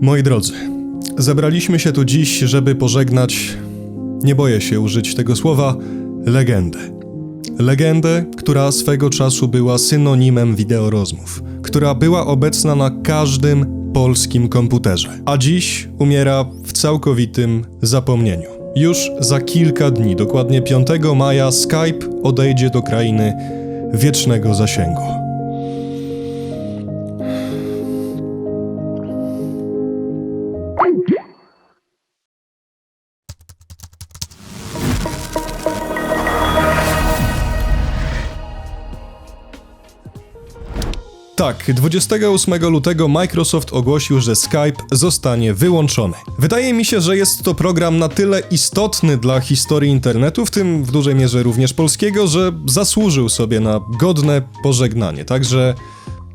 Moi drodzy, zebraliśmy się tu dziś, żeby pożegnać, nie boję się użyć tego słowa, legendę. Legendę, która swego czasu była synonimem wideorozmów, która była obecna na każdym polskim komputerze, a dziś umiera w całkowitym zapomnieniu. Już za kilka dni, dokładnie 5 maja, Skype odejdzie do krainy wiecznego zasięgu. Tak, 28 lutego Microsoft ogłosił, że Skype zostanie wyłączony. Wydaje mi się, że jest to program na tyle istotny dla historii internetu, w tym w dużej mierze również polskiego, że zasłużył sobie na godne pożegnanie. Także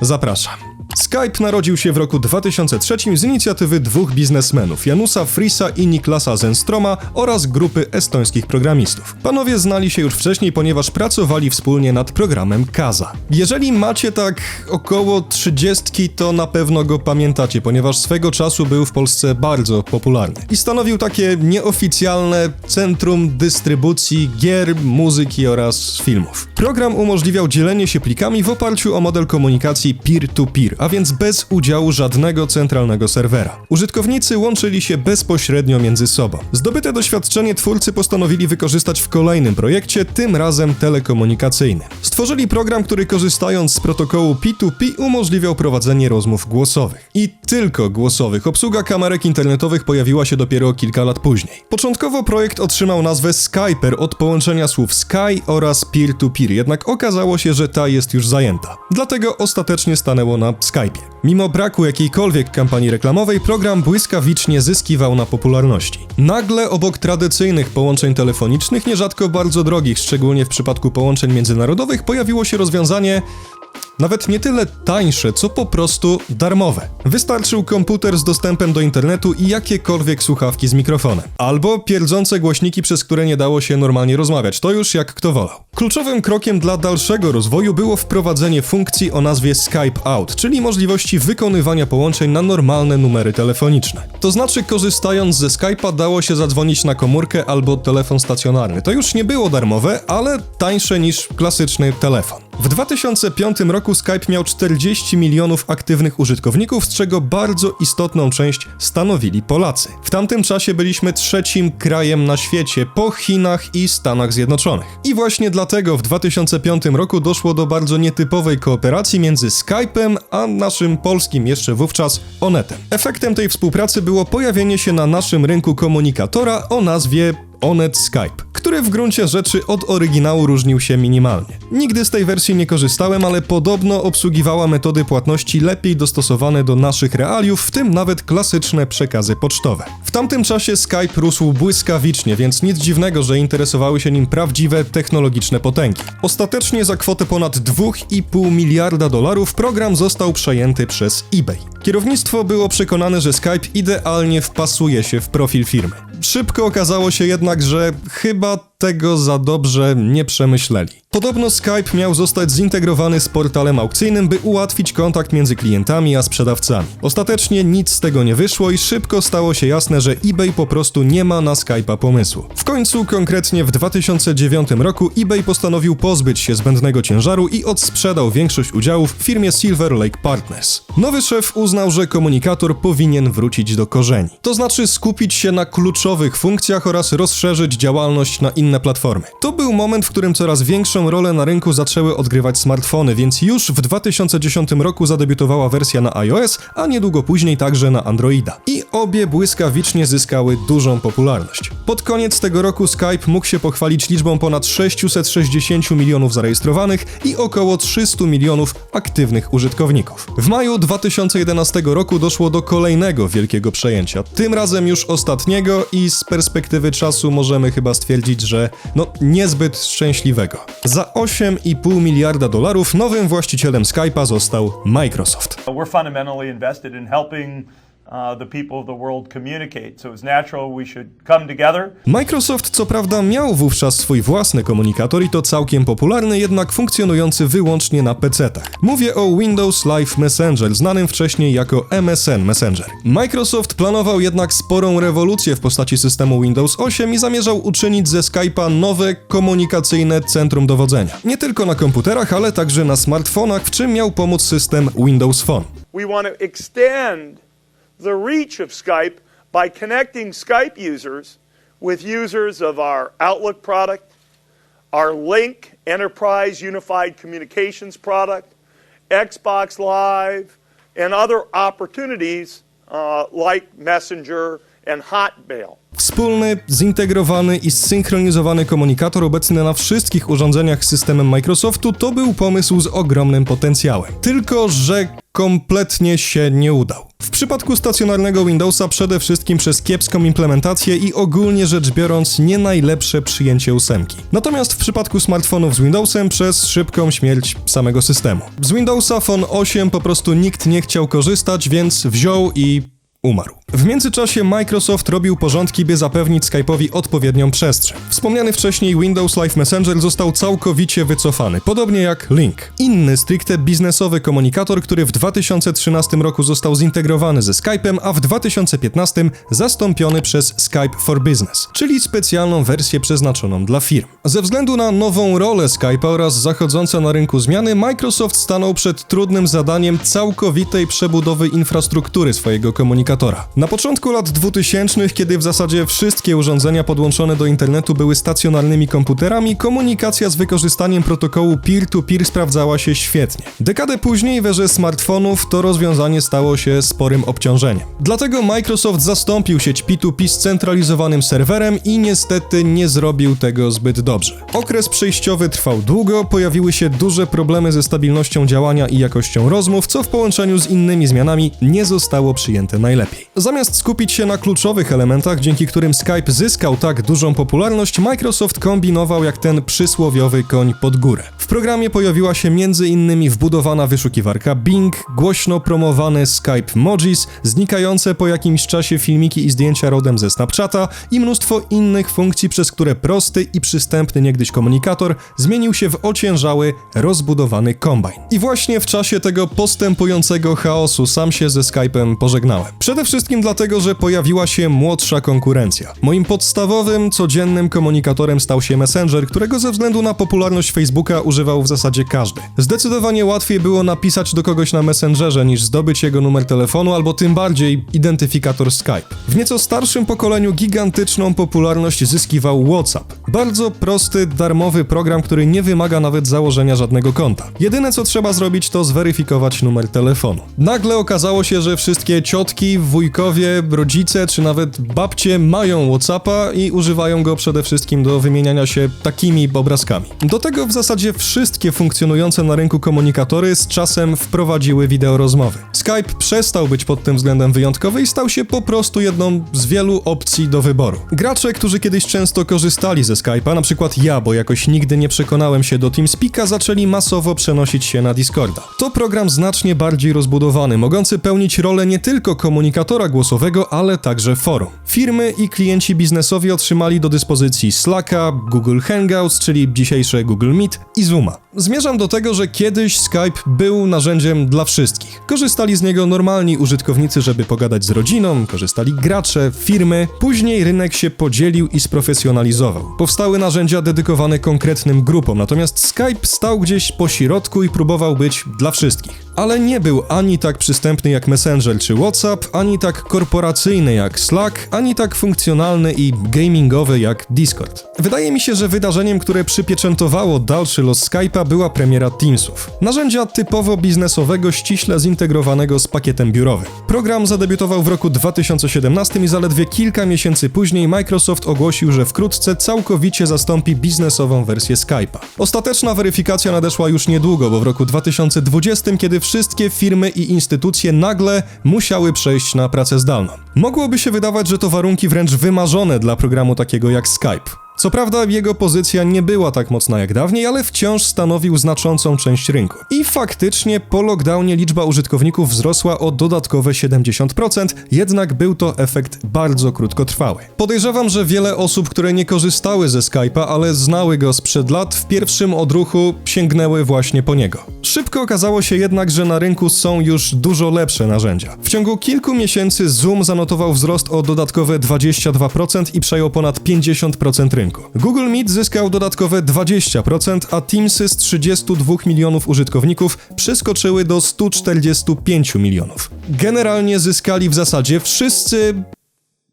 zapraszam. Skype narodził się w roku 2003 z inicjatywy dwóch biznesmenów, Janusa Frisa i Niklasa Zenstroma oraz grupy estońskich programistów. Panowie znali się już wcześniej, ponieważ pracowali wspólnie nad programem Kaza. Jeżeli macie tak około 30, to na pewno go pamiętacie, ponieważ swego czasu był w Polsce bardzo popularny i stanowił takie nieoficjalne centrum dystrybucji gier, muzyki oraz filmów. Program umożliwiał dzielenie się plikami w oparciu o model komunikacji peer-to-peer, a więc bez udziału żadnego centralnego serwera. Użytkownicy łączyli się bezpośrednio między sobą. Zdobyte doświadczenie twórcy postanowili wykorzystać w kolejnym projekcie, tym razem telekomunikacyjnym. Stworzyli program, który korzystając z protokołu P2P umożliwiał prowadzenie rozmów głosowych. I tylko głosowych. Obsługa kamerek internetowych pojawiła się dopiero kilka lat później. Początkowo projekt otrzymał nazwę Skyper od połączenia słów Sky oraz peer-to-peer, jednak okazało się, że ta jest już zajęta. Dlatego ostatecznie stanęło na Skype'ie. Mimo braku jakiejkolwiek kampanii reklamowej, program błyskawicznie zyskiwał na popularności. Nagle obok tradycyjnych połączeń telefonicznych, nierzadko bardzo drogich, szczególnie w przypadku połączeń międzynarodowych, pojawiło się rozwiązanie nawet nie tyle tańsze, co po prostu darmowe. Wystarczył komputer z dostępem do internetu i jakiekolwiek słuchawki z mikrofonem. Albo pierdzące głośniki, przez które nie dało się normalnie rozmawiać. To już jak kto wolał. Kluczowym krokiem dla dalszego rozwoju było wprowadzenie funkcji o nazwie Skype Out, czyli możliwości wykonywania połączeń na normalne numery telefoniczne. To znaczy, korzystając ze Skype'a dało się zadzwonić na komórkę albo telefon stacjonarny. To już nie było darmowe, ale tańsze niż klasyczny telefon. W 2005 roku Skype miał 40 milionów aktywnych użytkowników, z czego bardzo istotną część stanowili Polacy. W tamtym czasie byliśmy trzecim krajem na świecie po Chinach i Stanach Zjednoczonych. I właśnie dlatego w 2005 roku doszło do bardzo nietypowej kooperacji między Skype'em a naszym polskim jeszcze wówczas Onetem. Efektem tej współpracy było pojawienie się na naszym rynku komunikatora o nazwie Onet Skype, który w gruncie rzeczy od oryginału różnił się minimalnie. Nigdy z tej wersji nie korzystałem, ale podobno obsługiwała metody płatności lepiej dostosowane do naszych realiów, w tym nawet klasyczne przekazy pocztowe. W tamtym czasie Skype rósł błyskawicznie, więc nic dziwnego, że interesowały się nim prawdziwe technologiczne potęgi. Ostatecznie za kwotę ponad 2,5 miliarda dolarów program został przejęty przez eBay. Kierownictwo było przekonane, że Skype idealnie wpasuje się w profil firmy. Szybko okazało się jednak, że chyba about tego za dobrze nie przemyśleli. Podobno Skype miał zostać zintegrowany z portalem aukcyjnym, by ułatwić kontakt między klientami a sprzedawcami. Ostatecznie nic z tego nie wyszło i szybko stało się jasne, że eBay po prostu nie ma na Skype'a pomysłu. W końcu, konkretnie w 2009 roku, eBay postanowił pozbyć się zbędnego ciężaru i odsprzedał większość udziałów w firmie Silver Lake Partners. Nowy szef uznał, że komunikator powinien wrócić do korzeni. To znaczy skupić się na kluczowych funkcjach oraz rozszerzyć działalność na inne platformy. To był moment, w którym coraz większą rolę na rynku zaczęły odgrywać smartfony, więc już w 2010 roku zadebiutowała wersja na iOS, a niedługo później także na Androida. I obie błyskawicznie zyskały dużą popularność. Pod koniec tego roku Skype mógł się pochwalić liczbą ponad 660 milionów zarejestrowanych i około 300 milionów aktywnych użytkowników. W maju 2011 roku doszło do kolejnego wielkiego przejęcia, tym razem już ostatniego i z perspektywy czasu możemy chyba stwierdzić, że no niezbyt szczęśliwego. Za 8,5 miliarda dolarów nowym właścicielem Skype'a został Microsoft. We're fundamentally invested in helping the people of the world communicate. So it's natural we should come together. Microsoft co prawda miał wówczas swój własny komunikator i to całkiem popularny, jednak funkcjonujący wyłącznie na PC-tach. Mówię o Windows Live Messenger, znanym wcześniej jako MSN Messenger. Microsoft planował jednak sporą rewolucję w postaci systemu Windows 8 i zamierzał uczynić ze Skype'a nowe komunikacyjne centrum dowodzenia. Nie tylko na komputerach, ale także na smartfonach, w czym miał pomóc system Windows Phone. We want to extend the reach of Skype by connecting Skype users with users of our Outlook product, our Link Enterprise Unified Communications product, Xbox Live, and other opportunities uh, like Messenger and Hotmail. Wspólny, zintegrowany i zsynchronizowany komunikator obecny na wszystkich urządzeniach z systemem Microsoftu to był pomysł z ogromnym potencjałem. Tylko, że kompletnie się nie udał. W przypadku stacjonarnego Windowsa przede wszystkim przez kiepską implementację i ogólnie rzecz biorąc nie najlepsze przyjęcie ósemki. Natomiast w przypadku smartfonów z Windowsem przez szybką śmierć samego systemu. Z Windowsa Phone 8 po prostu nikt nie chciał korzystać, więc wziął i umarł. W międzyczasie Microsoft robił porządki, by zapewnić Skype'owi odpowiednią przestrzeń. Wspomniany wcześniej Windows Live Messenger został całkowicie wycofany, podobnie jak Link. Inny stricte biznesowy komunikator, który w 2013 roku został zintegrowany ze Skype'em, a w 2015 zastąpiony przez Skype for Business, czyli specjalną wersję przeznaczoną dla firm. Ze względu na nową rolę Skype'a oraz zachodzące na rynku zmiany, Microsoft stanął przed trudnym zadaniem całkowitej przebudowy infrastruktury swojego komunikatora. Na początku lat 2000, kiedy w zasadzie wszystkie urządzenia podłączone do internetu były stacjonarnymi komputerami, komunikacja z wykorzystaniem protokołu peer-to-peer sprawdzała się świetnie. Dekadę później w erze smartfonów to rozwiązanie stało się sporym obciążeniem. Dlatego Microsoft zastąpił sieć P2P scentralizowanym serwerem i niestety nie zrobił tego zbyt dobrze. Okres przejściowy trwał długo, pojawiły się duże problemy ze stabilnością działania i jakością rozmów, co w połączeniu z innymi zmianami nie zostało przyjęte najlepiej. Zamiast skupić się na kluczowych elementach, dzięki którym Skype zyskał tak dużą popularność, Microsoft kombinował jak ten przysłowiowy koń pod górę. W programie pojawiła się m.in. wbudowana wyszukiwarka Bing, głośno promowany Skype Mojis, znikające po jakimś czasie filmiki i zdjęcia rodem ze Snapchata i mnóstwo innych funkcji, przez które prosty i przystępny niegdyś komunikator zmienił się w ociężały, rozbudowany kombajn. I właśnie w czasie tego postępującego chaosu sam się ze Skype'em pożegnałem. Przede wszystkim dlatego, że pojawiła się młodsza konkurencja. Moim podstawowym, codziennym komunikatorem stał się Messenger, którego ze względu na popularność Facebooka używał w zasadzie każdy. Zdecydowanie łatwiej było napisać do kogoś na Messengerze niż zdobyć jego numer telefonu albo tym bardziej identyfikator Skype. W nieco starszym pokoleniu gigantyczną popularność zyskiwał WhatsApp. Bardzo prosty, darmowy program, który nie wymaga nawet założenia żadnego konta. Jedyne co trzeba zrobić to zweryfikować numer telefonu. Nagle okazało się, że wszystkie ciotki, wujkowie, rodzice czy nawet babcie mają WhatsAppa i używają go przede wszystkim do wymieniania się takimi obrazkami. Do tego w zasadzie wszystkie funkcjonujące na rynku komunikatory z czasem wprowadziły wideorozmowy. Skype przestał być pod tym względem wyjątkowy i stał się po prostu jedną z wielu opcji do wyboru. Gracze, którzy kiedyś często korzystali ze Skype'a, na przykład ja, bo jakoś nigdy nie przekonałem się do TeamSpeak'a, zaczęli masowo przenosić się na Discorda. To program znacznie bardziej rozbudowany, mogący pełnić rolę nie tylko komunikatora głosowego, ale także forum. Firmy i klienci biznesowi otrzymali do dyspozycji Slacka, Google Hangouts, czyli dzisiejsze Google Meet i Zooma. Zmierzam do tego, że kiedyś Skype był narzędziem dla wszystkich. Korzystali z niego normalni użytkownicy, żeby pogadać z rodziną, korzystali gracze, firmy. Później rynek się podzielił i sprofesjonalizował. Powstały narzędzia dedykowane konkretnym grupom, natomiast Skype stał gdzieś po środku i próbował być dla wszystkich. Ale nie był ani tak przystępny jak Messenger czy WhatsApp, ani tak korporacyjny jak Slack, ani tak funkcjonalny i gamingowy jak Discord. Wydaje mi się, że wydarzeniem, które przypieczętowało dalszy los Skype'a była premiera Teamsów. Narzędzia typowo biznesowego, ściśle zintegrowanego z pakietem biurowym. Program zadebiutował w roku 2017 i zaledwie kilka miesięcy później Microsoft ogłosił, że wkrótce całkowicie zastąpi biznesową wersję Skype'a. Ostateczna weryfikacja nadeszła już niedługo, bo w roku 2020, kiedy wszystkie firmy i instytucje nagle musiały przejść na pracę zdalną. Mogłoby się wydawać, że to warunki wręcz wymarzone dla programu takiego jak Skype. Co prawda jego pozycja nie była tak mocna jak dawniej, ale wciąż stanowił znaczącą część rynku. I faktycznie po lockdownie liczba użytkowników wzrosła o dodatkowe 70%, jednak był to efekt bardzo krótkotrwały. Podejrzewam, że wiele osób, które nie korzystały ze Skype'a, ale znały go sprzed lat, w pierwszym odruchu sięgnęły właśnie po niego. Szybko okazało się jednak, że na rynku są już dużo lepsze narzędzia. W ciągu kilku miesięcy Zoom zanotował wzrost o dodatkowe 22% i przejął ponad 50% rynku. Google Meet zyskał dodatkowe 20%, a Teamsy z 32 milionów użytkowników przeskoczyły do 145 milionów. Generalnie zyskali w zasadzie wszyscy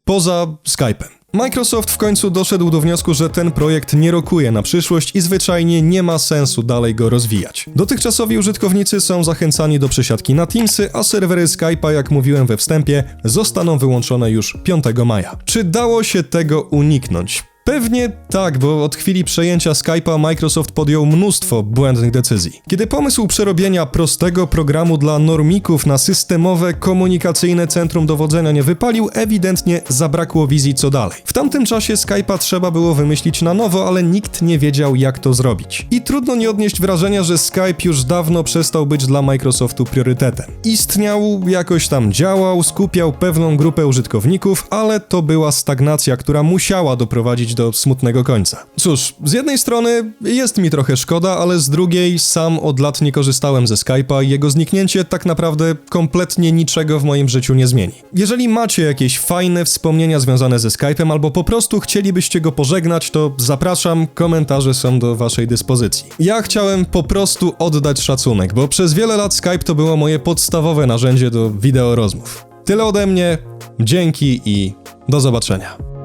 poza Skype'em. Microsoft w końcu doszedł do wniosku, że ten projekt nie rokuje na przyszłość i zwyczajnie nie ma sensu dalej go rozwijać. Dotychczasowi użytkownicy są zachęcani do przesiadki na Teamsy, a serwery Skype'a, jak mówiłem we wstępie, zostaną wyłączone już 5 maja. Czy dało się tego uniknąć? Pewnie tak, bo od chwili przejęcia Skype'a Microsoft podjął mnóstwo błędnych decyzji. Kiedy pomysł przerobienia prostego programu dla normików na systemowe, komunikacyjne centrum dowodzenia nie wypalił, ewidentnie zabrakło wizji co dalej. W tamtym czasie Skype'a trzeba było wymyślić na nowo, ale nikt nie wiedział jak to zrobić. I trudno nie odnieść wrażenia, że Skype już dawno przestał być dla Microsoftu priorytetem. Istniał, jakoś tam działał, skupiał pewną grupę użytkowników, ale to była stagnacja, która musiała doprowadzić do smutnego końca. Cóż, z jednej strony jest mi trochę szkoda, ale z drugiej sam od lat nie korzystałem ze Skype'a i jego zniknięcie tak naprawdę kompletnie niczego w moim życiu nie zmieni. Jeżeli macie jakieś fajne wspomnienia związane ze Skype'em albo po prostu chcielibyście go pożegnać, to zapraszam, komentarze są do waszej dyspozycji. Ja chciałem po prostu oddać szacunek, bo przez wiele lat Skype to było moje podstawowe narzędzie do wideo rozmów. Tyle ode mnie, dzięki i do zobaczenia.